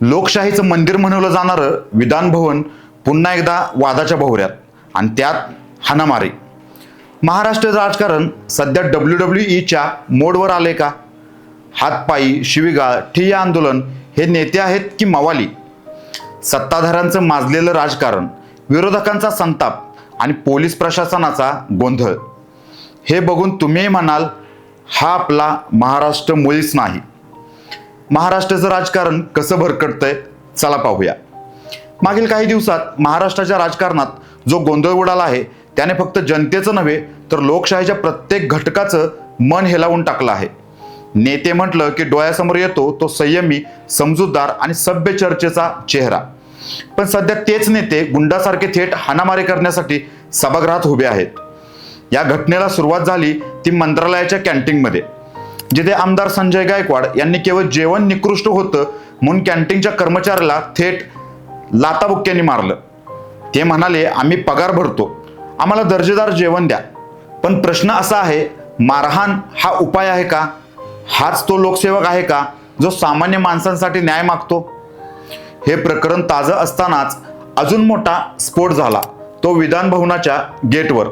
लोकशाहीचं मंदिर म्हणवलं जाणारं विधान भवन पुन्हा एकदा वादाच्या भोवऱ्यात आणि त्यात हाणामारी. महाराष्ट्र राजकारण सध्या डब्ल्यू डब्ल्यू ईच्या मोडवर आले का? हातपायी शिवीगाळ ठिय्या आंदोलन हे नेते आहेत की मवाली? सत्ताधाऱ्यांचं माजलेलं राजकारण विरोधकांचा संताप आणि पोलीस प्रशासनाचा गोंधळ. हे बघून तुम्ही म्हणाल हा आपला महाराष्ट्र मुळीच नाही. महाराष्ट्राचं राजकारण कसं भरकटतंय चला पाहूया. मागील काही दिवसात महाराष्ट्राच्या राजकारणात जो गोंधळ उडाला आहे त्याने फक्त जनतेचं नव्हे तर लोकशाहीच्या प्रत्येक घटकाचं मन हेलावून टाकलं आहे. नेते म्हटलं की डोळ्यासमोर येतो तो संयमी समजूतदार आणि सभ्य चर्चेचा चेहरा. पण सध्या तेच नेते गुंडासारखे थेट हाणामारी करण्यासाठी सभागृहात उभे आहेत. या घटनेला सुरुवात झाली ती मंत्रालयाच्या कॅन्टीनमध्ये. जिथे आमदार संजय गायकवाड यांनी केवळ जेवण निकृष्ट होतं म्हणून कॅन्टीनच्या कर्मचाऱ्याला थेट लाताबुक्क्यांनी मारलं. ते म्हणाले आम्ही पगार भरतो. आम्हाला दर्जेदार जेवण द्या. पण प्रश्न असा आहे मारहाण हा उपाय आहे का? हाच तो लोकसेवक आहे का जो सामान्य माणसांसाठी न्याय मागतो? हे प्रकरण ताजं असतानाच अजून मोठा स्फोट झाला तो विधान भवनाच्या गेटवर.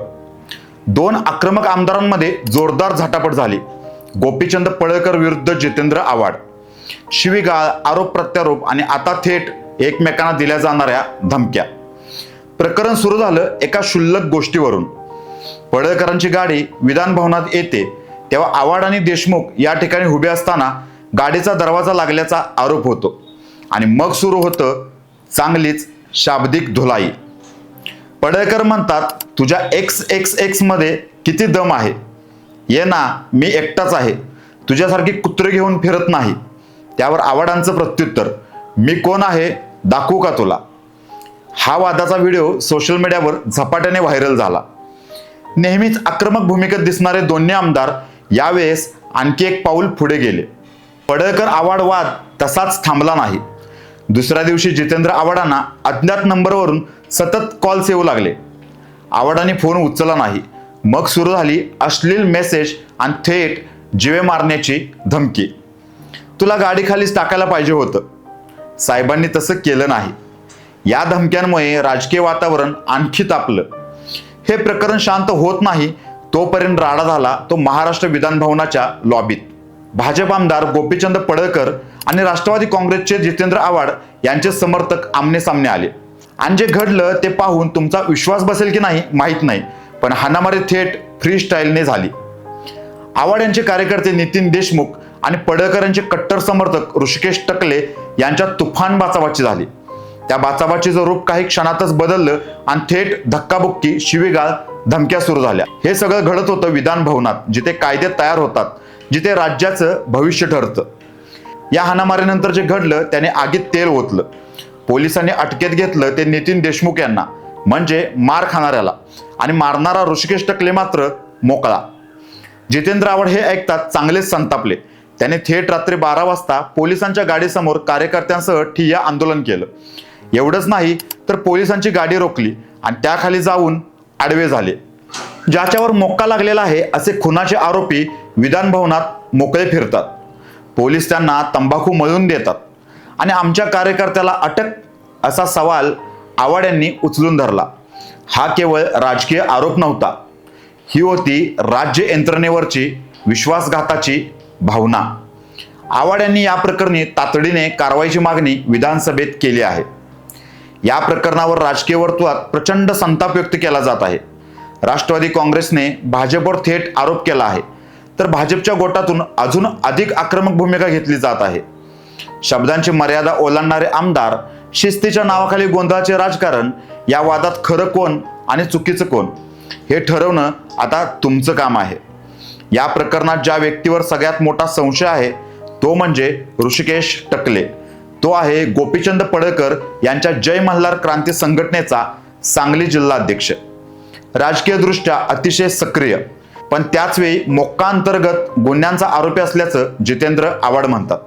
दोन आक्रमक आमदारांमध्ये जोरदार झटापट झाली. गोपीचंद पळकर विरुद्ध जितेंद्र आव्हाड. शिवीगाळ आरोप प्रत्यारोप आणि आता थेट एकमेकांना दिल्या जाणाऱ्या धमक्या. प्रकरण सुरू झालं एका क्षुल्लक गोष्टीवरून. पडळकरांची गाडी विधान भवनात येते तेव्हा आव्हाड आणि देशमुख या ठिकाणी उभे असताना गाडीचा दरवाजा लागल्याचा आरोप होतो. आणि मग सुरू होतं चांगलीच शाब्दिक धुलाई. पडळकर म्हणतात तुझ्या एक्स एक्स एक्समध्ये किती दम आहे? ये ना मी एकटाच आहे. तुझ्यासारखी कुत्रे घेऊन फिरत नाही. त्यावर आवाडांचं प्रत्युत्तर. मी कोण आहे दाखवू का तुला? हा वादाचा व्हिडिओ सोशल मीडियावर झपाट्याने व्हायरल झाला. नेहमीच आक्रमक भूमिकेत दिसणारे दोन्ही आमदार यावेळेस आणखी एक पाऊल पुढे गेले. पडळकर आवाड वाद तसाच थांबला नाही. दुसऱ्या दिवशी जितेंद्र आव्हाडांना अज्ञात नंबरवरून सतत कॉल्स येऊ लागले. आव्हाडांनी फोन उचलला नाही. मग सुरू झाली अश्लील मेसेज आणि थेट जिवे मारण्याची धमकी. तुला गाडीखालीच टाकायला पाहिजे होतं. साहेबांनी तसं केलं नाही. या धमक्यांमुळे राजकीय वातावरण आणखी तापलं. हे प्रकरण शांत होत नाही तोपर्यंत राडा झाला तो महाराष्ट्र विधान भवनाच्या लॉबीत भाजप आमदार गोपीचंद पडळकर आणि राष्ट्रवादी काँग्रेसचे जितेंद्र आव्हाड यांचे समर्थक आमने सामने आले. आणि जे घडलं ते पाहून तुमचा विश्वास बसेल की नाही माहीत नाही. पण हाणामारी थेट फ्री स्टाईलने झाली. आव्हाड यांचे कार्यकर्ते नितीन देशमुख आणि पडळकरांचे कट्टर समर्थक ऋषिकेश टकले यांच्या तुफान बाचाबाची झाली. त्या बाचाबाचीचं रूप काही क्षणातच बदललं आणि थेट धक्काबुक्की शिवीगाळ धमक्या सुरू झाल्या. हे सगळं घडत होतं विधान भवनात जिथे कायदे तयार होतात जिथे राज्याचं भविष्य ठरतं. या हाणामारीनंतर जे घडलं त्याने आगीत तेल ओतलं. पोलिसांनी अटकेत घेतलं ते नितीन देशमुख यांना. म्हणजे मार खाणाऱ्याला. आणि मारणारा ऋषिकेश टकले मात्र मोकळा. जितेंद्र आवड हे ऐकतात चांगलेच संतापले. त्याने थेट रात्री बारा वाजता पोलिसांच्या गाडीसमोर कार्यकर्त्यांसह ठिय्या आंदोलन केलं. एवढंच नाही तर पोलिसांची गाडी रोखली आणि त्याखाली जाऊन आडवे झाले. ज्याच्यावर मोक्का लागलेला आहे असे खुनाचे आरोपी विधान भवनात मोकळे फिरतात. पोलीस त्यांना तंबाखू मळून देतात. आणि आमच्या कार्यकर्त्याला अटक असा सवाल आवाड्यांनी उचलून धरला. हा केवळ राजकीय आरोप नव्हता. ही होती राज्य यंत्रणेवरची विश्वासघाताची भावना. आवाड्यांनी या प्रकरणी तातडीने कारवाईची मागणी विधानसभेत केली आहे. या प्रकरणावर राजकीय वर्तुळात प्रचंड संताप व्यक्त केला जात आहे. राष्ट्रवादी काँग्रेसने भाजपवर थेट आरोप केला आहे. तर भाजपच्या गोटातून अजून अधिक आक्रमक भूमिका घेतली जात आहे. शब्दांची मर्यादा ओलांडणारे आमदार शिस्तीच्या नावाखाली गोंधळाचे राजकारण या वादात खरं कोण आणि चुकीचं कोण हे ठरवणं आता तुमचं काम आहे. या प्रकरणात ज्या व्यक्तीवर सगळ्यात मोठा संशय आहे तो म्हणजे ऋषिकेश टकले. तो आहे गोपीचंद पडळकर यांच्या जय मल्हार क्रांती संघटनेचा सांगली जिल्हा अध्यक्ष राजकीयदृष्ट्या अतिशय सक्रिय पण त्याचवेळी मोक्का अंतर्गत गुन्ह्यांचा आरोपी असल्याचं जितेंद्र आव्हाड म्हणतात.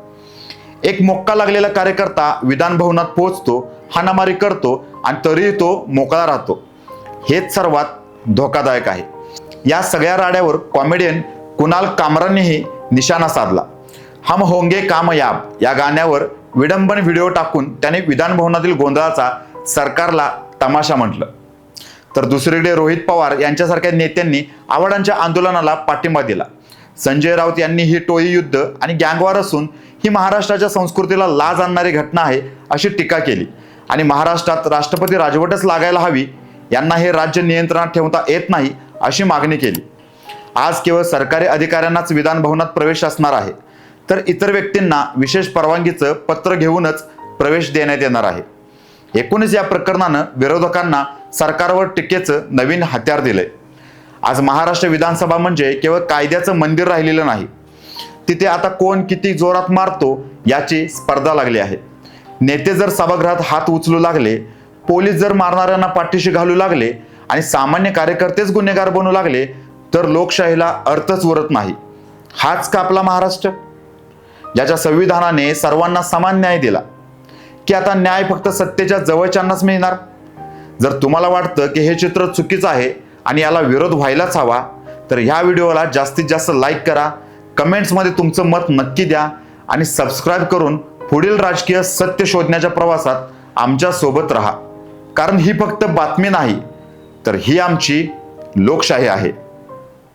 एक मोक्का लागलेला कार्यकर्ता विधान भवनात पोहोचतो हाणामारी करतो आणि तरीही तो मोकळा राहतो. हेच सर्वात धोकादायक आहे. या सगळ्या राड्यावर कॉमेडियन कुणाल कामरानेही निशाणा साधला. हम होंगे कामयाब या गाण्यावर विडंबन व्हिडिओ टाकून त्याने विधानभवनातील गोंधळाचा सरकारला तमाशा म्हटलं. तर दुसरीकडे रोहित पवार यांच्यासारख्या नेत्यांनी आव्हाडांच्या आंदोलनाला पाठिंबा दिला. संजय राऊत यांनी ही टोळी युद्ध आणि गँगवार असून ही महाराष्ट्राच्या संस्कृतीला लाज आणणारी घटना आहे अशी टीका केली. आणि महाराष्ट्रात राष्ट्रपती राजवटच लागायला हवी यांना हे राज्य नियंत्रणात ठेवता येत नाही अशी मागणी केली. आज केवळ सरकारी अधिकाऱ्यांनाच विधान भवनात प्रवेश असणार आहे तर इतर व्यक्तींना विशेष परवानगीचं पत्र घेऊनच प्रवेश देण्यात येणार आहे. एकूणच या प्रकरणानं विरोधकांना सरकारवर टीकेचं नवीन हत्यार दिलंय. आज महाराष्ट्र विधानसभा म्हणजे केवळ कायद्याचं मंदिर राहिलेलं नाही. तिथे आता कोण किती जोरात मारतो याची स्पर्धा लागली आहे. नेते जर सभागृहात हात उचलू लागले पोलीस जर मारणाऱ्यांना पाठीशी घालू लागले आणि सामान्य कार्यकर्तेच गुन्हेगार बनू लागले तर लोकशाहीला अर्थच उरत नाही. हाच का आपला महाराष्ट्र? ज्याच्या संविधानाने सर्वांना समान न्याय दिला. की आता न्याय फक्त सत्तेच्या जवळच्यांनाच मिळणार? जर तुम्हाला वाटतं की हे चित्र चुकीचं आहे आणि याला विरोध व्हायलाच हवा. तर ह्या व्हिडिओला जास्तीत जास्त लाईक करा. कमेंट्समध्ये तुमचं मत नक्की द्या. आणि सबस्क्राईब करून पुढील राजकीय सत्य शोधण्याच्या प्रवासात आमच्यासोबत राहा. कारण ही फक्त बातमी नाही तर ही आमची लोकशाही आहे.